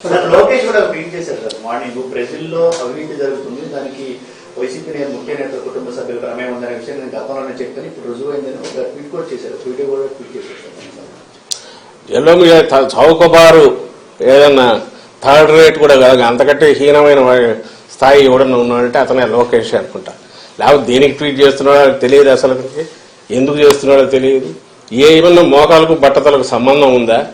Sir Lokesh కూడా tweet చేశారు sir morning బ్రెజిల్లో అవినీతి జరుగుతుంది దానికి వైసీపీ నేత ముఖ్య నేత కుటుంబ సభ్యుల ప్రమేయం ఉందనే విషయం నేను గతంలోనే చెప్తాను ఇప్పుడు రుజువు అయిందని ఒక ట్వీట్ కూడా చేశారు వీడియో కూడా ట్వీట్ చేశారు సార్. ఎల్లో త- చౌకబారు ఏదన్నా థర్డ్ రేట్ కూడా కాదు అంతకంటే హీనమైన స్థాయి ఎవడన్నా ఉన్నాడంటే అతనే లోకేష్ అనుకుంటా. లేకపోతే దేనికి ట్వీట్ చేస్తున్నాడో తెలియదు అసలు. ఎందుకు చేస్తున్నాడో తెలియదు. ఏమన్నా మోకాలకు బట్టతలకు సంబంధం ఉందా?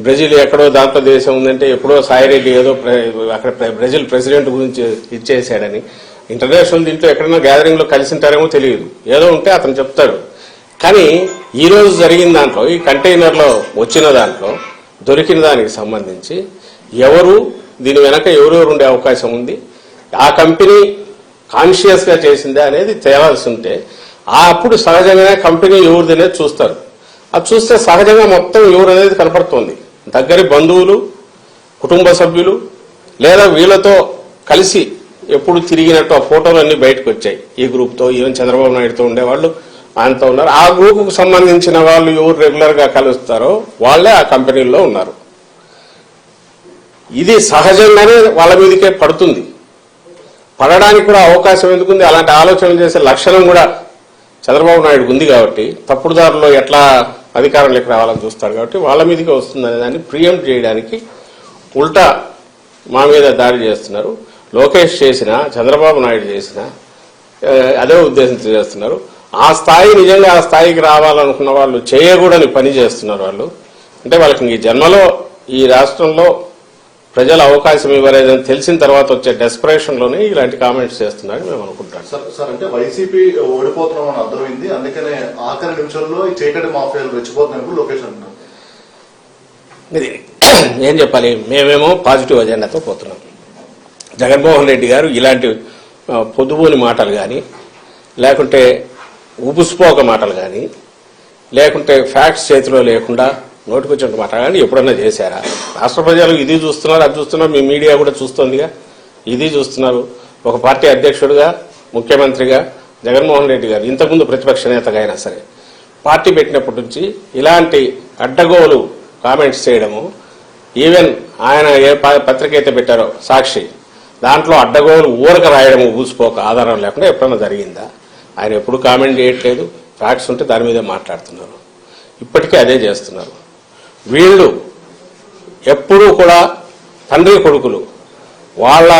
బ్రెజిల్ ఎక్కడో దాంట్లో దేశం ఉందంటే ఎప్పుడో సాయిరెడ్డి ఏదో ప్ర- అక్కడ బ్రెజిల్ ప్రెసిడెంట్ గురించి ఇచ్చేసాడని. ఇంటర్నేషనల్ దీంట్లో ఎక్కడైనా గ్యాదరింగ్లో కలిసి ఉంటారేమో తెలియదు. ఏదో ఉంటే అతను చెప్తాడు. కానీ ఈ రోజు జరిగిన దాంట్లో ఈ కంటైనర్లో వచ్చిన దాంట్లో దొరికిన దానికి సంబంధించి ఎవరు దీని వెనక ఎవరెవరు ఉండే అవకాశం ఉంది ఆ కంపెనీ కాన్షియస్గా చేసిందా అనేది తేలాల్సి ఉంటే ఆ అప్పుడు సహజంగానే కంపెనీ ఎవరిది అనేది చూస్తారు. అది చూస్తే సహజంగా మొత్తం ఎవరు అనేది కనపడుతుంది. దగ్గరి బంధువులు కుటుంబ సభ్యులు లేదా వీళ్ళతో కలిసి ఎప్పుడు తిరిగినట్టు ఆ ఫోటోలు అన్ని బయటకు వచ్చాయి ఈ గ్రూప్తో ఈవెన్ చంద్రబాబు నాయుడుతో ఉండేవాళ్ళు ఆయనతో ఉన్నారు. ఆ గ్రూపుకు సంబంధించిన వాళ్ళు ఎవరు రెగ్యులర్గా కలుస్తారో వాళ్ళే ఆ కంపెనీల్లో ఉన్నారు. ఇది సహజంగానే వాళ్ళ మీదకే పడుతుంది. పడడానికి కూడా అవకాశం ఎందుకుంది? అలాంటి ఆలోచనలు చేసే లక్షణం కూడా చంద్రబాబు నాయుడు ఉంది కాబట్టి తప్పుడు దారిలో ఎట్లా అధికారంలోకి రావాలని చూస్తాడు కాబట్టి వాళ్ళ మీదకే వస్తుందనే దాన్ని ప్రియం చేయడానికి ఉల్టా మా మీద దాడి చేస్తున్నారు. లోకేష్ చేసిన చంద్రబాబు నాయుడు చేసిన అదే ఉద్దేశంతో చేస్తున్నారు. ఆ స్థాయి నిజంగా ఆ స్థాయికి రావాలనుకున్న వాళ్ళు చేయకూడని పని చేస్తున్నారు వాళ్ళు. అంటే వాళ్ళకి ఈ జన్మలో ఈ రాష్ట్రంలో ప్రజలు అవకాశం ఇవ్వలేదని తెలిసిన తర్వాత వచ్చే డెస్పరేషన్లోనే ఇలాంటి కామెంట్స్ చేస్తున్నారని మేము అనుకుంటాం. సార్ సార్ అంటే వైసీపీ ఓడిపోతున్నాం అని అర్థమైంది. అందుకనే ఆఖరి నిమిషంలో ఈ చీకటి మాఫియాలు రెచ్చిపోతున్నాయి లోకేష్ అంటున్నారు. ఇది ఏం చెప్పాలి? మేమేమో పాజిటివ్ అజెండాతో పోతున్నాం. జగన్మోహన్ రెడ్డి గారు ఇలాంటి పొదుపుని మాటలు కానీ లేకుంటే ఉపుస్పోక మాటలు కానీ లేకుంటే ఫ్యాక్ట్స్ చేతిలో లేకుండా నోటికొచ్చిన మాట. కానీ ఎప్పుడన్నా చేశారా? రాష్ట్ర ప్రజలు ఇది చూస్తున్నారు అది చూస్తున్నారు మీ మీడియా కూడా చూస్తోందిగా. ఇది చూస్తున్నారు. ఒక పార్టీ అధ్యక్షుడిగా ముఖ్యమంత్రిగా జగన్మోహన్ రెడ్డి గారు ఇంతకుముందు ప్రతిపక్ష నేతగా అయినా సరే పార్టీ పెట్టినప్పటి నుంచి ఇలాంటి అడ్డగోలు కామెంట్స్ చేయడము ఈవెన్ ఆయన ఏ పత్రిక అయితే పెట్టారో సాక్షి దాంట్లో అడ్డగోలు ఊరక రాయడము ఊసిపోక ఆధారం లేకుండా ఎప్పుడైనా జరిగిందా? ఆయన ఎప్పుడు కామెంట్ చేయట్లేదు ఫ్యాక్ట్స్ ఉంటే దాని మీదే మాట్లాడుతున్నారు. ఇప్పటికీ అదే చేస్తున్నారు. వీళ్ళు ఎప్పుడూ కూడా తండ్రి కొడుకులు. వాళ్ళ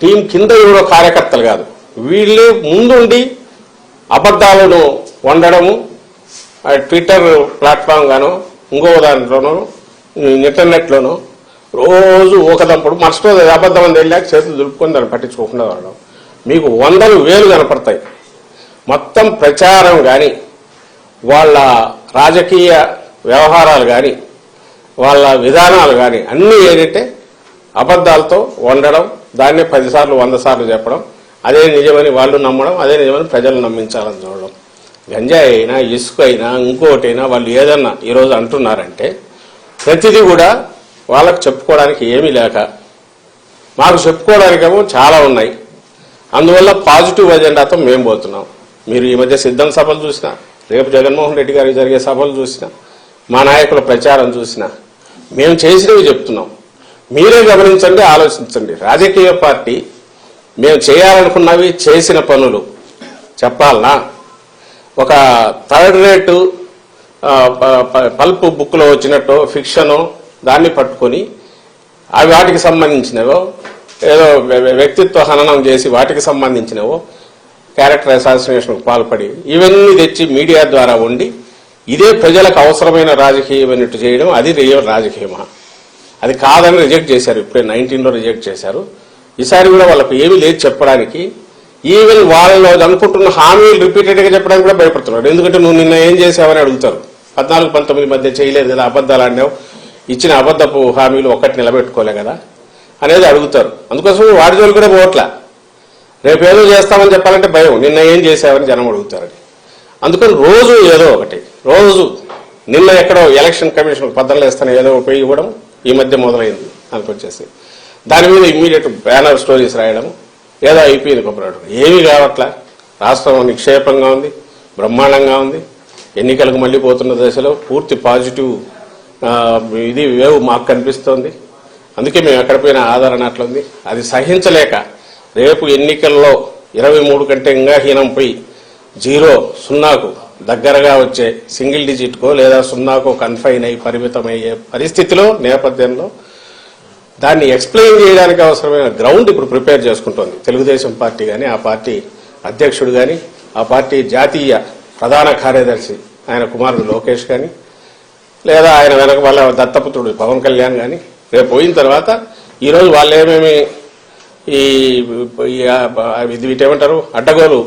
టీం కింద ఎవరో కార్యకర్తలు కాదు. వీళ్ళే ముందుండి అబద్ధాలను వండడము ఆ ట్విట్టర్ ప్లాట్ఫామ్ గాను ఇంకో దాంట్లోనూ ఇంటర్నెట్లోనూ రోజు ఒకదంపుడు మర్చిపో అబద్ధం అని వెళ్ళాక చేతులు దులుపుకొని దాన్ని పట్టించుకోకుండా వాడడం. మీకు వందలు వేలు కనపడతాయి. మొత్తం ప్రచారం కానీ వాళ్ళ రాజకీయ వ్యవహారాలు కానీ వాళ్ళ విధానాలు కానీ అన్నీ ఏంటంటే అబద్ధాలతో వండడం దాన్నే పదిసార్లు వంద సార్లు చెప్పడం అదే నిజమని వాళ్ళు నమ్మడం అదే నిజమని ప్రజలు నమ్మించాలని చూడడం. గంజాయి అయినా ఇసుక అయినా ఇంకోటైనా వాళ్ళు ఏదన్నా ఈరోజు అంటున్నారంటే ప్రతిదీ కూడా వాళ్ళకు చెప్పుకోవడానికి ఏమీ లేక మాకు చెప్పుకోవడానికేమో చాలా ఉన్నాయి. అందువల్ల పాజిటివ్ ఎజెండాతో మేము పోతున్నాం. మీరు ఈ మధ్య సిద్ధం సభలు చూసినా రేపు జగన్మోహన్ రెడ్డి గారికి జరిగే సభలు చూసినా మా నాయకుల ప్రచారం చూసినా. మేము చేసినవి చెప్తున్నాం. మీరే గమనించండి ఆలోచించండి. రాజకీయ పార్టీ మేము చేయాలనుకున్నవి చేసిన పనులు. చెప్పాలనా? ఒక థర్డ్ రేటు పల్పు ప- పల్ప్ బుక్లో వచ్చినట్టు ఫిక్షను దాన్ని పట్టుకొని అవి వాటికి సంబంధించినవో ఏదో వ్య- వ్యక్తిత్వ హననం చేసి వాటికి సంబంధించినవో క్యారెక్టర్ అసాసినేషన్కు పాల్పడి ఇవన్నీ తెచ్చి మీడియా ద్వారా ఉండి ఇదే ప్రజలకు అవసరమైన రాజకీయం చేయడం అది రియల్ రాజకీయమా? అది కాదని రిజెక్ట్ చేశారు. ఇప్పుడే నైన్టీన్లో రిజెక్ట్ చేశారు. ఈసారి కూడా వాళ్ళకు ఏమీ లేదు చెప్పడానికి. ఈవెన్ వాళ్ళు అనుకుంటున్న హామీలు రిపీటెడ్గా చెప్పడానికి కూడా భయపడుతున్నారు. ఎందుకంటే నువ్వు నిన్న ఏం చేసావని అడుగుతారు. పద్నాలుగు పంతొమ్మిది మధ్య చేయలేదు కదా అబద్దాలు ఆడినావు. ఇచ్చిన అబద్ధపు హామీలు ఒక్కటి నిలబెట్టుకోలే కదా అనేది అడుగుతారు. అందుకోసం వాడి జోలు కూడా పోవట్లా. రేపు ఏదో చేస్తామని చెప్పాలంటే భయం. నిన్న ఏం చేసావని జనం అడుగుతారని అందుకని రోజు ఏదో ఒకటి. రోజు నిన్న ఎక్కడో ఎలక్షన్ కమిషన్ పద్దలు వేస్తాను ఏదో పోయి ఇవ్వడం ఈ మధ్య మొదలైంది దానికి వచ్చేసి దాని మీద ఇమ్మీడియట్ బ్యానర్ స్టోరీస్ రాయడం ఏదో అయిపోయింది కొబ్బరాడు ఏమీ కావట్లా. రాష్ట్రం నిక్షేపంగా ఉంది బ్రహ్మాండంగా ఉంది. ఎన్నికలకు మళ్ళీ పోతున్న దశలో పూర్తి పాజిటివ్ ఇది వేవ్ మాకు కనిపిస్తోంది. అందుకే మేము ఎక్కడ పోయినా ఆధారణ అట్లుంది. అది సహించలేక రేపు ఎన్నికల్లో ఇరవై మూడు కంటే ఇంకా హీనం పోయి జీరో సున్నాకు దగ్గరగా వచ్చే సింగిల్ డిజిట్కో లేదా సున్నాకో కన్ఫైన్ అయి పరిమితమయ్యే పరిస్థితిలో నేపథ్యంలో దాన్ని ఎక్స్ప్లెయిన్ చేయడానికి అవసరమైన గ్రౌండ్ ఇప్పుడు ప్రిపేర్ చేసుకుంటోంది. తెలుగుదేశం పార్టీ కానీ ఆ పార్టీ అధ్యక్షుడు కానీ ఆ పార్టీ జాతీయ ప్రధాన కార్యదర్శి ఆయన కుమారుడు లోకేష్ కానీ లేదా ఆయన వెనక వాళ్ళ దత్తపుత్రుడు పవన్ కళ్యాణ్ కానీ రేపు పోయిన తర్వాత ఈరోజు వాళ్ళు ఏమేమి ఈ వీటేమంటారు? అడ్డగోలు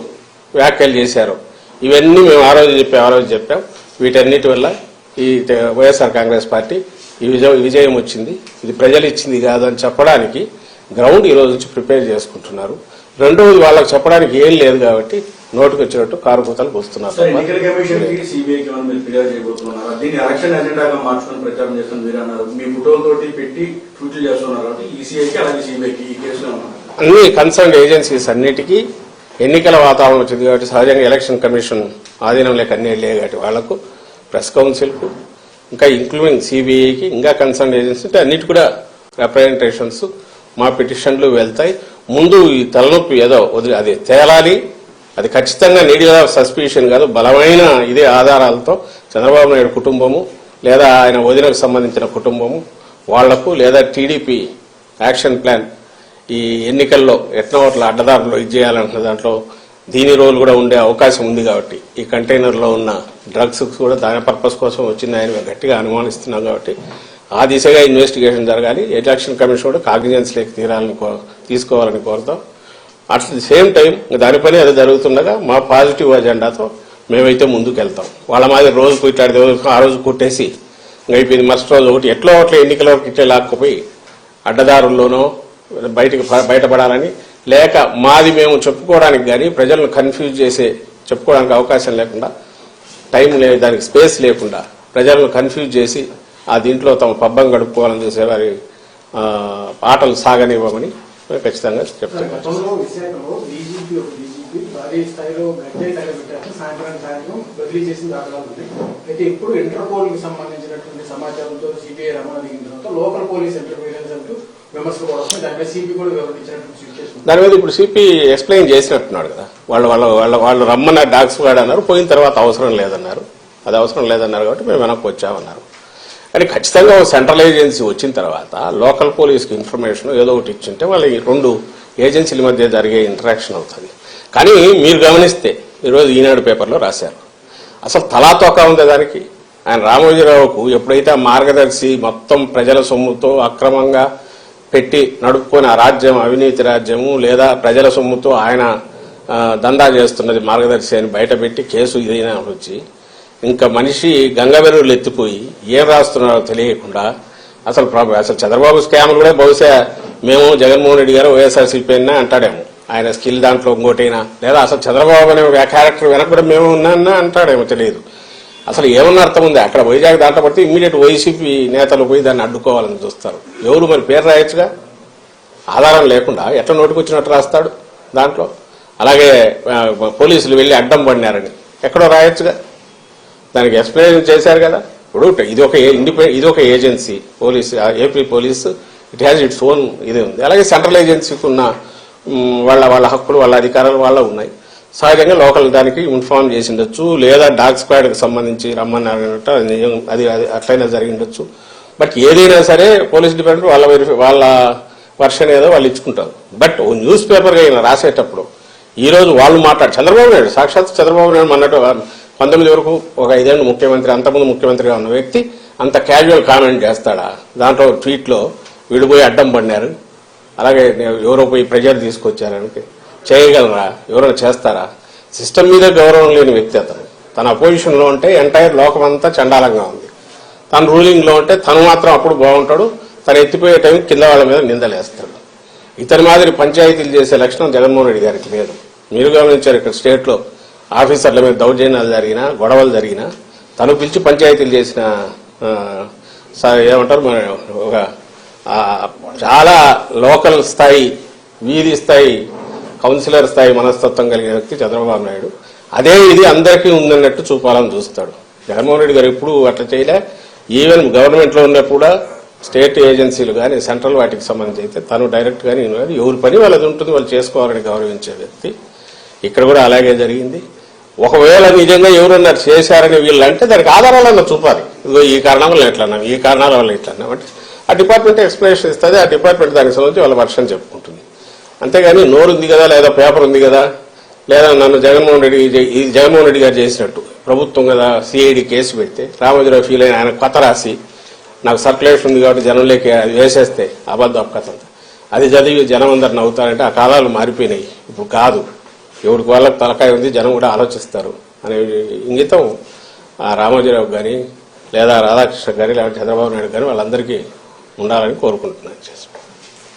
వ్యాఖ్యలు చేశారు. ఇవన్నీ మేము ఆ రోజు చెప్పాం ఆ రోజు చెప్పాం. వీటన్నిటి వల్ల ఈ వైఎస్ఆర్ కాంగ్రెస్ పార్టీ ఈ విజయం విజయం వచ్చింది. ఇది ప్రజలు ఇచ్చింది కాదు అని చెప్పడానికి గ్రౌండ్ ఈ రోజు నుంచి ప్రిపేర్ చేసుకుంటున్నారు. రెండవది వాళ్ళకి చెప్పడానికి ఏం లేదు కాబట్టి నోటుకు వచ్చినట్టు కారు కూతలు ఉన్నారు అన్ని కన్సర్న్ ఏజెన్సీస్ అన్నిటికీ ఎన్నికల వాతావరణం వచ్చింది కాబట్టి సహజంగా ఎలక్షన్ కమిషన్ ఆధీనం లేక అన్నీ వెళ్ళే కాబట్టి వాళ్ళకు ప్రెస్ కౌన్సిల్కు ఇంకా ఇంక్లూడింగ్ సిబిఐకి ఇంకా కన్సర్న్ ఏజెన్సీ అంటే అన్నిటి కూడా రిప్రజెంటేషన్స్ మా పిటిషన్లు వెళ్తాయి. ముందు ఈ తలనొప్పి ఏదో వదిలి అది తేలాలి. అది ఖచ్చితంగా నీడియా సస్పిషన్ కాదు బలమైన ఇదే ఆధారాలతో చంద్రబాబు నాయుడు కుటుంబము లేదా ఆయన వదినకు సంబంధించిన కుటుంబము వాళ్ళకు లేదా టీడీపీ యాక్షన్ ప్లాన్ ఈ ఎన్నికల్లో ఎట్నోట్ల అడ్డదారులు ఇది చేయాలంటున్న దాంట్లో దీని రోల్ కూడా ఉండే అవకాశం ఉంది కాబట్టి ఈ కంటైనర్లో ఉన్న డ్రగ్స్ కూడా దాని పర్పస్ కోసం వచ్చిందని మేము గట్టిగా అనుమానిస్తున్నాం కాబట్టి ఆ దిశగా ఇన్వెస్టిగేషన్ జరగాలి. ఎలక్షన్ కమిషన్ కూడా కాగ్నిజెన్స్ లేక తీరాలని కో- తీసుకోవాలని కోరుతాం. అట్ ది సేమ్ టైం దాని పని అది జరుగుతుండగా మా పాజిటివ్ అజెండాతో మేమైతే ముందుకు వెళ్తాం వాళ్ళ మాదిరి రోజు కుట్టాడు ఆ రోజు కుట్టేసి ఇంకా అయిపోయింది. మరుసటి రోజు ఒకటి ఎట్లో ఒకటి ఎన్నికల వరకు ఇట్లే లాక్కుపోయి అడ్డదారుల్లోనో బయటకు బయటపడాలని. లేక మాది మేము చెప్పుకోవడానికి కానీ ప్రజలను కన్ఫ్యూజ్ చేసే చెప్పుకోవడానికి అవకాశం లేకుండా టైం లేదు దానికి స్పేస్ లేకుండా ప్రజలను కన్ఫ్యూజ్ చేసి ఆ దీంట్లో తమ పబ్బం గడుపుకోవాలని చూసే వారి ఆ, ఆటలు సాగనివ్వమని ఖచ్చితంగా చెప్తాం దాని మీద ఇప్పుడు సిపి ఎక్స్ప్లెయిన్ చేసినట్టున్నాడు కదా. వాళ్ళు వాళ్ళ వాళ్ళ వాళ్ళు రమ్మన్న డాక్స్ వాడన్నారు పోయిన తర్వాత అవసరం లేదన్నారు. అది అవసరం లేదన్నారు కాబట్టి మేము వెనక్కి వచ్చామన్నారు. కానీ ఖచ్చితంగా ఒక సెంట్రల్ ఏజెన్సీ వచ్చిన తర్వాత లోకల్ పోలీస్కి ఇన్ఫర్మేషన్ ఏదో ఒకటి ఇచ్చింటే వాళ్ళ రెండు ఏజెన్సీల మధ్య జరిగే ఇంటరాక్షన్ అవుతుంది. కానీ మీరు గమనిస్తే ఈరోజు ఈనాడు పేపర్లో రాశారు. అసలు తలాతోక ఉంది దానికి? ఆయన రామోజీరావుకు ఎప్పుడైతే ఆ మార్గదర్శి మొత్తం ప్రజల సొమ్ముతో అక్రమంగా పెట్టి నడుపుకొని ఆ రాజ్యం అవినీతి రాజ్యము లేదా ప్రజల సొమ్ముతో ఆయన దందా చేస్తున్నది మార్గదర్శి అని బయటపెట్టి కేసు ఇదైనా వచ్చి ఇంకా మనిషి గంగవెరువులు ఎత్తిపోయి ఏం రాస్తున్నారో తెలియకుండా అసలు ప్రాబ- అసలు చంద్రబాబు స్కామ్ కూడా బహుశా మేము జగన్మోహన్ రెడ్డి గారు వైఎస్ఆర్సీపీ అయినా అంటాడేమో. ఆయన స్కిల్ దాంట్లో ఇంకోటైనా లేదా అసలు చంద్రబాబు అనే క్యారెక్టర్ వెనక కూడా మేము ఉన్నా అంటాడేమో తెలియదు. అసలు ఏమన్నా అర్థం ఉంది? అక్కడ వైజాగ్ దాంట్లో పడితే ఇమ్మీడియట్ వైసీపీ నేతలు పోయి దాన్ని అడ్డుకోవాలని చూస్తారు. ఎవరు మరి పేరు రాయొచ్చుగా? ఆధారం లేకుండా ఎట్లా నోటికొచ్చినట్టు రాస్తాడు దాంట్లో? అలాగే పోలీసులు వెళ్ళి అడ్డం పడినారని ఎక్కడో రాయొచ్చుగా? దానికి ఎక్స్ప్లెయిన్ చేశారు కదా? ఇప్పుడు ఇది ఒక ఇండిపెండెంట్ ఇది ఒక agency police AP police. It has its own ఇదే ఉంది. అలాగే సెంట్రల్ ఏజెన్సీకి ఉన్న వాళ్ళ వాళ్ళ హక్కులు వాళ్ళ అధికారాలు వాళ్ళ ఉన్నాయి. సహజంగా లోకల్ దానికి ఇన్ఫార్మ్ చేసి ఉండొచ్చు లేదా డాగ్ స్క్వాడ్కి సంబంధించి రమ్మన్నారు అది నిజం- అది అది అట్లయినా జరిగి ఉండొచ్చు బట్ ఏదైనా సరే పోలీస్ డిపార్ట్మెంట్ వాళ్ళ వెరిఫై వాళ్ళ వర్షన్ ఏదో వాళ్ళు ఇచ్చుకుంటారు. బట్ ఓ న్యూస్ పేపర్గా ఈయన రాసేటప్పుడు ఈ రోజు వాళ్ళు మాట్లాడు చంద్రబాబు నాయుడు సాక్షాత్ చంద్రబాబు నాయుడు అన్నట్టు పంతొమ్మిది వరకు ఒక ఐదేళ్ళు ముఖ్యమంత్రి అంతకుముందు ముఖ్యమంత్రిగా ఉన్న వ్యక్తి అంత క్యాజువల్ కామెంట్ చేస్తాడా? దాంట్లో ట్వీట్లో విడిపోయి అడ్డం పడినారు. అలాగే ఎవరో పోయి ప్రెజర్ తీసుకొచ్చారని చేయగలరా? ఎవరైనా చేస్తారా? సిస్టమ్ మీద గౌరవం లేని వ్యక్తి అతను. తన అపోజిషన్లో ఉంటే ఎంటైర్ లోకం అంతా చండాలంగా ఉంది. తన రూలింగ్లో ఉంటే తను మాత్రం అప్పుడు బాగుంటాడు. తను ఎత్తిపోయే టైం కింద వాళ్ళ మీద నిందలేస్తాడు. ఇతని మాదిరి పంచాయతీలు చేసే లక్షణం జగన్మోహన్ రెడ్డి గారికి లేదు. మీరు గమనించారు ఇక్కడ స్టేట్లో ఆఫీసర్ల మీద దౌర్జన్యాలు జరిగినా గొడవలు జరిగినా తను పిలిచి పంచాయతీలు చేసిన ఏమంటారు మన ఒక చాలా లోకల్ స్థాయి వీధి స్థాయి కౌన్సిలర్ స్థాయి మనస్తత్వం కలిగిన వ్యక్తి చంద్రబాబు నాయుడు. అదే ఇది అందరికీ ఉందన్నట్టు చూపాలని చూస్తాడు. జగన్మోహన్ రెడ్డి గారు ఎప్పుడు అట్లా చేయలే. ఈవెన్ గవర్నమెంట్లో కూడా స్టేట్ ఏజెన్సీలు కానీ సెంట్రల్ వాటికి సంబంధించి అయితే తను డైరెక్ట్గా ఎవరి పని వాళ్ళది ఉంటుంది వాళ్ళు చేసుకోవాలని గౌరవించే వ్యక్తి. ఇక్కడ కూడా అలాగే జరిగింది. ఒకవేళ నిజంగా ఎవరన్నారు చేశారని వీళ్ళు అంటే దానికి ఆధారాలన్నా చూపాలి. ఇదిగో ఈ కారణం వల్ల ఎట్లా ఈ కారణాల వల్ల ఇట్లా అంటే ఆ డిపార్ట్మెంట్ ఎక్స్ప్లెనేషన్ ఇస్తుంది. ఆ డిపార్ట్మెంట్ దానికి సంబంధించి వాళ్ళ వర్షం చెప్పుకుంటుంది. అంతేగాని నోరు ఉంది కదా లేదా పేపర్ ఉంది కదా లేదా నన్ను జగన్మోహన్ రెడ్డి ఇది జగన్మోహన్ రెడ్డి గారు చేసినట్టు ప్రభుత్వం కదా సిఐడి కేసు పెడితే రామోజీరావు ఫీల్ అయిన ఆయన కొత్త రాసి నాకు సర్క్యులేషన్ ఉంది కాబట్టి జనంలోకి అది వేసేస్తే అబద్ధ కథ. అది చదివి జనం అందరు నవ్వుతారంటే ఆ కాలాలు మారిపోయినాయి. ఇప్పుడు కాదు. ఎవరికి వాళ్ళకి తలకాయ ఉంది జనం కూడా ఆలోచిస్తారు అనే ఇంగితం ఆ రామోజీరావు కానీ లేదా రాధాకృష్ణ గారి లేదా చంద్రబాబు నాయుడు కానీ వాళ్ళందరికీ ఉండాలని కోరుకుంటున్నాను.